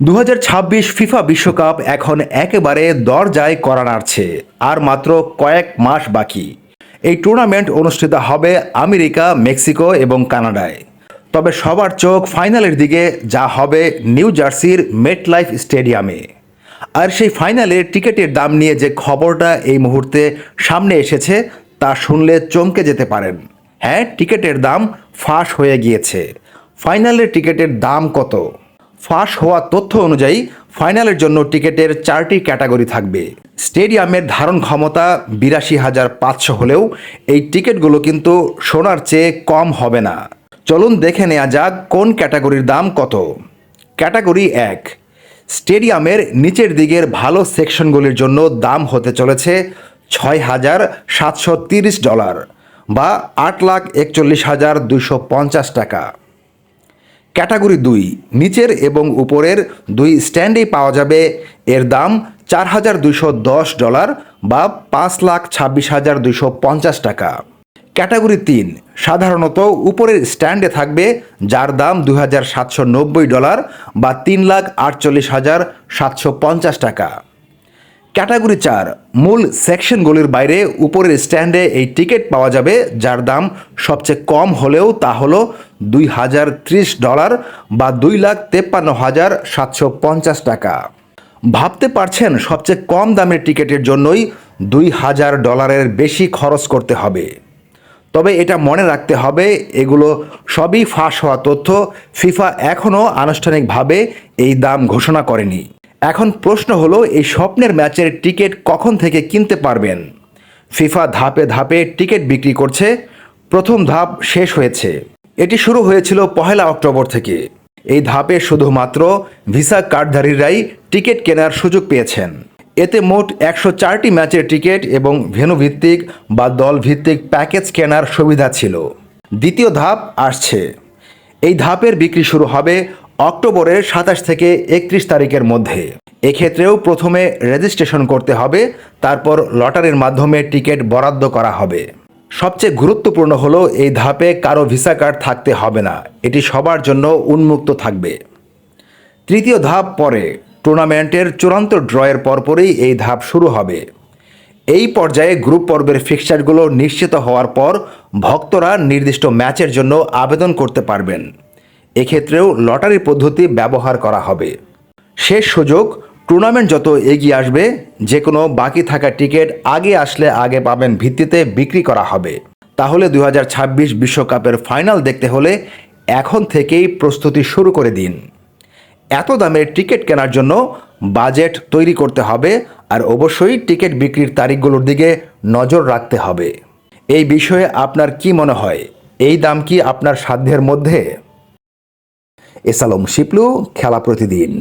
দু হাজার ছাব্বিশ ফিফা বিশ্বকাপ এখন একেবারে দরজায় করা নাড়ছে, আর মাত্র কয়েক মাস বাকি। এই টুর্নামেন্ট অনুষ্ঠিত হবে আমেরিকা, মেক্সিকো এবং কানাডায়। তবে সবার চোখ ফাইনালের দিকে, যা হবে নিউ জার্সির মেটলাইফ স্টেডিয়ামে। আর সেই ফাইনালে টিকিটের দাম নিয়ে যে খবরটা এই মুহূর্তে সামনে এসেছে, তা শুনলে চমকে যেতে পারেন। হ্যাঁ টিকিটের দাম ফাঁস হয়ে গিয়েছে। ফাইনালের টিকিটের দাম কত? ফাঁস হওয়া তথ্য অনুযায়ী ফাইনালের জন্য টিকিটের চারটি ক্যাটাগরি থাকবে। স্টেডিয়ামের ধারণ ক্ষমতা বিরাশি হাজার পাঁচশো হলেও এই টিকিটগুলো কিন্তু সোনার চেয়ে কম হবে না। চলুন দেখে নেওয়া যাক কোন ক্যাটাগরির দাম কত। ক্যাটাগরি এক, স্টেডিয়ামের নিচের দিকের ভালো সেকশনগুলির জন্য দাম হতে চলেছে ছয় হাজার সাতশো তিরিশ ডলার বা আট লাখ একচল্লিশ হাজার দুশো পঞ্চাশ টাকা। ক্যাটাগরি দুই, নিচের এবং উপরের দুই স্ট্যান্ডেই পাওয়া যাবে। এর দাম চার হাজার দুশো দশ ডলার বা পাঁচ লাখ ছাব্বিশ হাজার দুশো পঞ্চাশ টাকা। ক্যাটাগরি তিন, সাধারণত উপরের স্ট্যান্ডে থাকবে, যার দাম দু হাজার সাতশো নব্বই ডলার বা তিন লাখ আটচল্লিশ হাজার সাতশো পঞ্চাশ টাকা। ক্যাটাগরি চার, মূল সেকশনগুলির বাইরে উপরের স্ট্যান্ডে এই টিকিট পাওয়া যাবে, যার দাম সবচেয়ে কম হলেও তা হলো দুই হাজার ত্রিশ ডলার বা দুই লাখ তেপ্পান্ন হাজার সাতশো পঞ্চাশ টাকা। ভাবতে পারছেন সবচেয়ে কম দামের টিকিটের জন্যই দুই হাজার ডলারের বেশি খরচ করতে হবে। তবে এটা মনে রাখতে হবে, এগুলো সবই ফাঁস হওয়া তথ্য, ফিফা এখনও আনুষ্ঠানিকভাবে এই দাম ঘোষণা করেনি। এখন প্রশ্ন হলো, এই স্বপ্নের ম্যাচের টিকিট কখন থেকে কিনতে পারবেন? ফিফা ধাপে ধাপে টিকিট বিক্রি করছে, প্রথম ধাপ শেষ হয়েছে। এটি শুরু হয়েছিল পহেলা অক্টোবর থেকে। এই ধাপে শুধুমাত্র ভিসা কার্ডধারীরাই টিকিট কেনার সুযোগ পেয়েছেন। এতে মোট একশো চারটি ম্যাচের টিকিট এবং ভেন্যু ভিত্তিক বা দল ভিত্তিক প্যাকেজ কেনার সুবিধা ছিল। দ্বিতীয় ধাপ আসছে। এই ধাপের বিক্রি শুরু হবে অক্টোবরের সাতাশ থেকে একত্রিশ তারিখের মধ্যে। এক্ষেত্রেও প্রথমে রেজিস্ট্রেশন করতে হবে, তারপর লটারির মাধ্যমে টিকিট বরাদ্দ করা হবে। সবচেয়ে গুরুত্বপূর্ণ হলো এই ধাপে কারও ভিসা কার্ড থাকতে হবে না, এটি সবার জন্য উন্মুক্ত থাকবে। তৃতীয় ধাপ পরে, টুর্নামেন্টের চূড়ান্ত ড্রয়ের পরপরই এই ধাপ শুরু হবে। এই পর্যায়ে গ্রুপ পর্বের ফিক্সচারগুলো নিশ্চিত হওয়ার পর ভক্তরা নির্দিষ্ট ম্যাচের জন্য আবেদন করতে পারবেন। এক্ষেত্রেও লটারি পদ্ধতি ব্যবহার করা হবে। শেষ সুযোগ টুর্নামেন্ট যত এগিয়ে আসবে যে কোনো বাকি থাকা টিকিট আগে আসলে আগে পাবেন ভিত্তিতে বিক্রি করা হবে। তাহলে দু বিশ্বকাপের ফাইনাল দেখতে হলে এখন থেকেই প্রস্তুতি শুরু করে দিন। এত দামের টিকিট কেনার জন্য বাজেট তৈরি করতে হবে, আর অবশ্যই টিকিট বিক্রির তারিখগুলোর দিকে নজর রাখতে হবে। এই বিষয়ে আপনার কি মনে হয়? এই দাম কি আপনার সাধ্যের মধ্যে? এসালম শিপলু, খেলা প্রতিদিন।